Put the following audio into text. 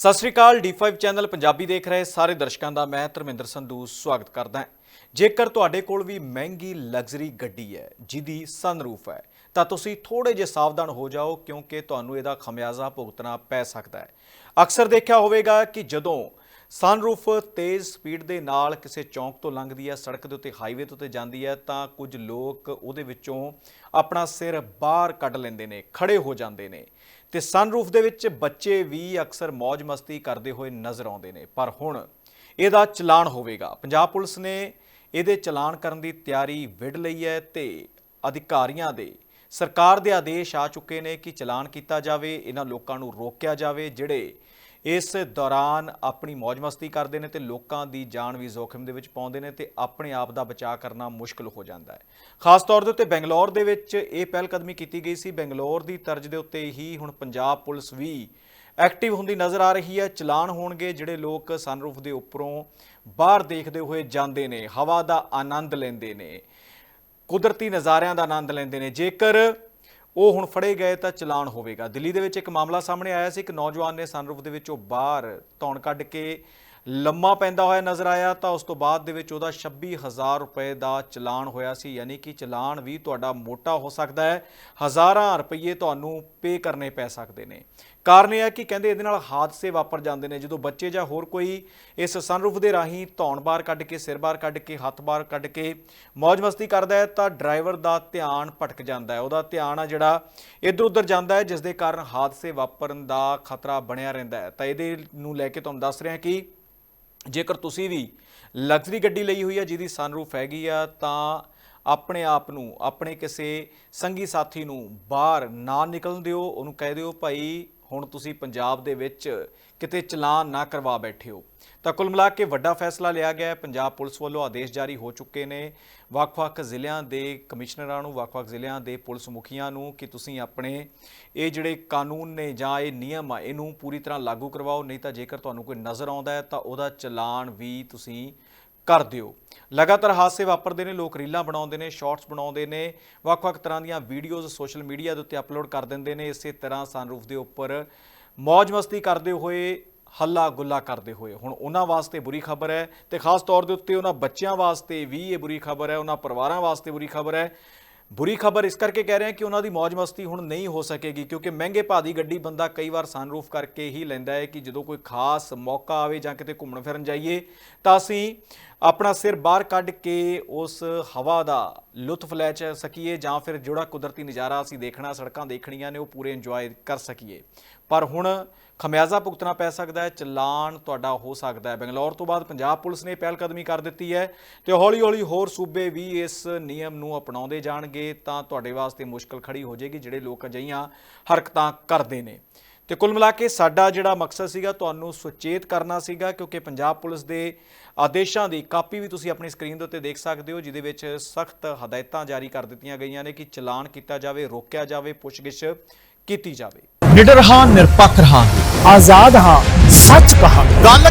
ਸਤਿ ਸ਼੍ਰੀ ਅਕਾਲ D5 channel Punjabi ਦੇਖ ਰਹੇ ਸਾਰੇ ਦਰਸ਼ਕਾਂ ਦਾ, ਮੈਂ ਧਰਮਿੰਦਰ ਸੰਧੂ ਸਵਾਗਤ ਕਰਦਾ ਹਾਂ। ਜੇਕਰ ਤੁਹਾਡੇ ਕੋਲ ਵੀ ਮਹਿੰਗੀ ਲਗਜ਼ਰੀ ਗੱਡੀ ਹੈ, ਜਿਹਦੀ ਸਨਰੂਫ ਹੈ, ਤਾਂ ਤੁਸੀਂ ਥੋੜੇ ਜਿਹਾ ਸਾਵਧਾਨ ਹੋ ਜਾਓ, ਕਿਉਂਕਿ ਤੁਹਾਨੂੰ ਇਹਦਾ ਖਮਿਆਜ਼ਾ ਭੁਗਤਣਾ ਪੈ ਸਕਦਾ ਹੈ। ਅਕਸਰ ਦੇਖਿਆ ਹੋਵੇਗਾ ਕਿ ਜਦੋਂ ਸਨਰੂਫ ਤੇਜ਼ ਸਪੀਡ ਦੇ ਨਾਲ ਕਿਸੇ ਚੌਂਕ ਤੋਂ ਲੰਘਦੀ ਹੈ, ਸੜਕ ਦੇ ਉੱਤੇ ਹਾਈਵੇ ਤੋਂ ਤੇ ਜਾਂਦੀ ਹੈ, ਤਾਂ ਕੁਝ ਲੋਕ ਉਹਦੇ ਵਿੱਚੋਂ ਆਪਣਾ ਸਿਰ ਬਾਹਰ ਕੱਢ ਲੈਂਦੇ ਨੇ, ਖੜੇ ਹੋ ਜਾਂਦੇ ਨੇ ਤੇ ਸਨਰੂਫ ਦੇ ਵਿੱਚ ਬੱਚੇ ਵੀ ਅਕਸਰ ਮौज ਮਸਤੀ ਕਰਦੇ ਹੋਏ ਨਜ਼ਰ ਆਉਂਦੇ ਨੇ। ਪਰ ਹੁਣ ਇਹਦਾ ਚਲਾਨ ਹੋਵੇਗਾ। ਪੰਜਾਬ ਪੁਲਿਸ ਨੇ ਇਹਦੇ ਚਲਾਨ ਕਰਨ ਦੀ ਤਿਆਰੀ ਵਿੜ ਲਈ ਹੈ ਤੇ ਅਧਿਕਾਰੀਆਂ ਦੇ ਸਰਕਾਰ ਦੇ ਆਦੇਸ਼ ਆ ਚੁੱਕੇ ਨੇ ਕਿ ਚਲਾਨ ਕੀਤਾ ਜਾਵੇ, ਇਹਨਾਂ ਲੋਕਾਂ ਨੂੰ ਰੋਕਿਆ ਜਾਵੇ, ਜਿਹੜੇ ਇਸ ਦੌਰਾਨ ਆਪਣੀ ਮौज ਮਸਤੀ ਕਰਦੇ ਨੇ ਤੇ ਲੋਕਾਂ ਦੀ ਜਾਨ ਵੀ ਜੋਖਮ ਦੇ ਵਿੱਚ ਪਾਉਂਦੇ ਨੇ ਤੇ ਆਪਣੇ ਆਪ ਦਾ ਬਚਾਅ ਕਰਨਾ ਮੁਸ਼ਕਲ ਹੋ ਜਾਂਦਾ ਹੈ। ਖਾਸ ਤੌਰ ਦੇ ਉੱਤੇ ਬੈਂਗਲੌਰ ਦੇ ਵਿੱਚ ਇਹ ਪਹਿਲ ਕਦਮੀ ਕੀਤੀ ਗਈ ਸੀ। ਬੈਂਗਲੌਰ ਦੀ ਤਰਜ਼ ਦੇ ਉੱਤੇ ਹੀ ਹੁਣ ਪੰਜਾਬ ਪੁਲਿਸ ਵੀ ਐਕਟਿਵ ਹੁੰਦੀ ਨਜ਼ਰ ਆ ਰਹੀ ਹੈ। ਚਲਾਨ ਹੋਣਗੇ ਜਿਹੜੇ ਲੋਕ ਸਨਰੂਫ ਦੇ ਉੱਪਰੋਂ ਬਾਹਰ ਦੇਖਦੇ ਹੋਏ ਜਾਂਦੇ ਨੇ, ਹਵਾ ਦਾ ਆਨੰਦ ਲੈਂਦੇ ਨੇ, ਕੁਦਰਤੀ ਨਜ਼ਾਰਿਆਂ ਦਾ ਆਨੰਦ ਲੈਂਦੇ ਨੇ। ਜੇਕਰ ਉਹ ਹੁਣ ਫੜੇ ਗਏ ਤਾਂ ਚਲਾਨ ਹੋਵੇਗਾ। ਦਿੱਲੀ ਦੇ ਵਿੱਚ ਇੱਕ ਮਾਮਲਾ ਸਾਹਮਣੇ ਆਇਆ ਸੀ। ਇੱਕ ਨੌਜਵਾਨ ਨੇ ਸਨਰੂਫ ਦੇ ਵਿੱਚੋਂ ਬਾਹਰ ਧੌਣ ਕੱਢ ਕੇ ਲੰਮਾ ਪੈਂਦਾ ਹੋਇਆ ਨਜ਼ਰ ਆਇਆ ਤਾਂ ਉਸ ਤੋਂ ਬਾਅਦ ਦੇ ਵਿੱਚ ਉਹਦਾ 26000 ਰੁਪਏ ਦਾ ਚਲਾਨ ਹੋਇਆ ਸੀ, ਯਾਨੀ ਕਿ ਚਲਾਨ ਵੀ ਤੁਹਾਡਾ ਮੋਟਾ ਹੋ ਸਕਦਾ ਹੈ। ਹਜ਼ਾਰਾਂ ਰੁਪਏ ਤੁਹਾਨੂੰ ਪੇ ਕਰਨੇ ਪੈ ਸਕਦੇ ਨੇ। ਕਾਰਨ ਇਹ ਹੈ ਕਿ ਕਹਿੰਦੇ ਇਹਦੇ ਨਾਲ ਹਾਦਸੇ ਵਾਪਰ ਜਾਂਦੇ ਨੇ। ਜਦੋਂ ਬੱਚੇ ਜਾਂ ਹੋਰ ਕੋਈ ਇਸ ਸਨਰੂਫ ਦੇ ਰਾਹੀਂ ਧੌਣ ਬਾਹਰ ਕੱਢ ਕੇ, ਸਿਰ ਬਾਹਰ ਕੱਢ ਕੇ, ਹੱਥ ਬਾਹਰ ਕੱਢ ਕੇ ਮौज ਮਸਤੀ ਕਰਦਾ ਹੈ ਤਾਂ ਡਰਾਈਵਰ ਦਾ ਧਿਆਨ ਭਟਕ ਜਾਂਦਾ ਹੈ। ਉਹਦਾ ਧਿਆਨ ਆ ਜਿਹੜਾ ਇੱਧਰ ਉੱਧਰ ਜਾਂਦਾ ਹੈ, ਜਿਸ ਦੇ ਕਾਰਨ ਹਾਦਸੇ ਵਾਪਰਨ ਦਾ ਖਤਰਾ ਬਣਿਆ ਰਹਿੰਦਾ ਹੈ। ਤਾਂ ਇਹਦੇ ਨੂੰ ਲੈ ਕੇ ਤੁਹਾਨੂੰ ਦੱਸ ਰਿਹਾ ਕਿ ਜੇਕਰ ਤੁਸੀਂ ਵੀ ਲਗਜ਼ਰੀ ਗੱਡੀ ਲਈ ਹੋਈ ਹੈ ਜਿਹਦੀ ਸਨਰੂਫ ਹੈਗੀ ਆ, ਤਾਂ ਆਪਣੇ ਆਪ ਨੂੰ, ਆਪਣੇ ਕਿਸੇ ਸੰਗੀ ਸਾਥੀ ਨੂੰ ਬਾਹਰ ਨਾ ਨਿਕਲਣ ਦਿਓ। ਉਹਨੂੰ ਕਹਿ ਦਿਓ, ਭਾਈ ਹੁਣ ਤੁਸੀਂ ਪੰਜਾਬ ਦੇ ਵਿੱਚ ਕਿਤੇ ਚਲਾਨ ਨਾ ਕਰਵਾ ਬੈਠੇ ਹੋ। ਤਾਂ ਕੁੱਲ ਮਿਲਾ ਕੇ ਵੱਡਾ ਫੈਸਲਾ ਲਿਆ ਗਿਆ ਹੈ। ਪੰਜਾਬ ਪੁਲਿਸ ਵੱਲੋਂ ਆਦੇਸ਼ ਜਾਰੀ ਹੋ ਚੁੱਕੇ ਨੇ। ਵੱਖ-ਵੱਖ ਜ਼ਿਲ੍ਹਿਆਂ ਦੇ ਕਮਿਸ਼ਨਰਾਂ ਨੂੰ, ਵੱਖ-ਵੱਖ ਜ਼ਿਲ੍ਹਿਆਂ ਦੇ ਪੁਲਿਸ ਮੁਖੀਆਂ ਨੂੰ ਕਿ ਤੁਸੀਂ ਆਪਣੇ ਇਹ ਜਿਹੜੇ ਕਾਨੂੰਨ ਨੇ ਜਾਂ ਇਹ ਨਿਯਮ ਆ, ਇਹਨੂੰ ਪੂਰੀ ਤਰ੍ਹਾਂ ਲਾਗੂ ਕਰਵਾਓ। ਨਹੀਂ ਤਾਂ ਜੇਕਰ ਤੁਹਾਨੂੰ ਕੋਈ ਨਜ਼ਰ ਆਉਂਦਾ ਹੈ ਤਾਂ ਉਹਦਾ ਚਲਾਨ ਵੀ ਤੁਸੀਂ ਕਰ ਦਿਓ। ਲਗਾਤਾਰ ਹਾਦਸੇ ਵਾਪਰਦੇ ਨੇ, ਲੋਕ ਰੀਲਾਂ ਬਣਾਉਂਦੇ ਨੇ, ਸ਼ਾਰਟਸ ਬਣਾਉਂਦੇ ਨੇ, ਵੱਖ-ਵੱਖ ਤਰ੍ਹਾਂ ਦੀਆਂ ਵੀਡੀਓਜ਼ ਸੋਸ਼ਲ ਮੀਡੀਆ ਦੇ ਉੱਤੇ ਅਪਲੋਡ ਕਰ ਦਿੰਦੇ ਨੇ, ਇਸੇ ਤਰ੍ਹਾਂ ਸਨਰੂਫ ਦੇ ਉੱਪਰ ਮौज ਮਸਤੀ ਕਰਦੇ ਹੋਏ ਹੱਲਾ ਗੁੱਲਾ ਕਰਦੇ ਹੋਏ। ਹੁਣ ਉਹਨਾਂ ਵਾਸਤੇ ਬੁਰੀ ਖਬਰ ਹੈ ਤੇ ਖਾਸ ਤੌਰ ਦੇ ਉੱਤੇ ਉਹਨਾਂ ਬੱਚਿਆਂ ਵਾਸਤੇ ਵੀ ਇਹ ਬੁਰੀ ਖਬਰ ਹੈ, ਉਹਨਾਂ ਪਰਿਵਾਰਾਂ ਵਾਸਤੇ ਬੁਰੀ ਖਬਰ ਹੈ। ਬੁਰੀ ਖਬਰ ਇਸ ਕਰਕੇ ਕਹਿ ਰਹੇ ਹਾਂ ਕਿ ਉਹਨਾਂ ਦੀ ਮौज ਮਸਤੀ ਹੁਣ ਨਹੀਂ ਹੋ ਸਕੇਗੀ, ਕਿਉਂਕਿ ਮਹਿੰਗੇ ਭਾਅ ਦੀ ਗੱਡੀ ਬੰਦਾ ਕਈ ਵਾਰ ਸਨਰੂਫ ਕਰਕੇ ਹੀ ਲੈਂਦਾ ਹੈ ਕਿ ਜਦੋਂ ਕੋਈ ਖਾਸ ਮੌਕਾ ਆਵੇ ਜਾਂ ਕਿਤੇ ਘੁੰਮਣ ਫਿਰਨ ਜਾਈਏ, ਤਾਂ ਅਸੀਂ ਆਪਣਾ ਸਿਰ ਬਾਹਰ ਕੱਢ ਕੇ ਉਸ ਹਵਾ ਦਾ ਲੁਤਫ ਲੈ ਚ ਸਕੀਏ ਜਾਂ ਫਿਰ ਜਿਹੜਾ ਕੁਦਰਤੀ ਨਜ਼ਾਰਾ ਅਸੀਂ ਦੇਖਣਾ, ਸੜਕਾਂ ਦੇਖਣੀਆਂ ਨੇ, ਉਹ ਪੂਰੇ ਇੰਜੋਏ ਕਰ ਸਕੀਏ। ਪਰ ਹੁਣ ਖਮਿਆਜ਼ਾ ਭੁਗਤਣਾ ਪੈ ਸਕਦਾ ਹੈ, ਚਲਾਨ ਤੁਹਾਡਾ ਹੋ ਸਕਦਾ ਹੈ। ਬੰਗਲੌਰ ਤੋਂ ਬਾਅਦ ਪੰਜਾਬ ਪੁਲਿਸ ਨੇ ਪਹਿਲ ਕਦਮੀ ਕਰ ਦਿੱਤੀ ਹੈ ਤੇ ਹੌਲੀ-ਹੌਲੀ ਹੋਰ ਸੂਬੇ ਵੀ ਇਸ ਨਿਯਮ ਨੂੰ ਅਪਣਾਉਂਦੇ ਜਾਣਗੇ, ਤਾਂ ਤੁਹਾਡੇ ਵਾਸਤੇ ਮੁਸ਼ਕਲ ਖੜੀ ਹੋ ਜਾਏਗੀ, ਜਿਹੜੇ ਲੋਕ ਅਜਿਹੀਆਂ ਹਰਕਤਾਂ ਕਰਦੇ ਨੇ। ਤੇ ਕੁੱਲ ਮਿਲਾ ਕੇ ਸਾਡਾ ਜਿਹੜਾ ਮਕਸਦ ਸੀਗਾ ਤੁਹਾਨੂੰ ਸੁਚੇਤ ਕਰਨਾ ਸੀਗਾ ਕਿਉਂਕਿ ਪੰਜਾਬ ਪੁਲਿਸ ਦੇ ਆਦੇਸ਼ਾਂ ਦੀ ਕਾਪੀ ਵੀ ਤੁਸੀਂ ਆਪਣੀ ਸਕਰੀਨ ਦੇ ਉੱਤੇ ਦੇਖ ਸਕਦੇ ਹੋ ਜਿਹਦੇ ਵਿੱਚ ਸਖਤ ਹਦਾਇਤਾਂ ਜਾਰੀ ਕਰ ਦਿੱਤੀਆਂ ਗਈਆਂ ਨੇ ਕਿ ਚਲਾਨ ਕੀਤਾ ਜਾਵੇ ਰੋਕਿਆ ਜਾਵੇ ਪੁੱਛਗਿੱਛ ਕੀਤੀ ਜਾਵੇ। ਨਿਡਰ ਹਾਂ ਨਿਰਪੱਖ ਹਾਂ ਆਜ਼ਾਦ ਹਾਂ ਸੱਚ ਕਹਾਂ ਗੱਲ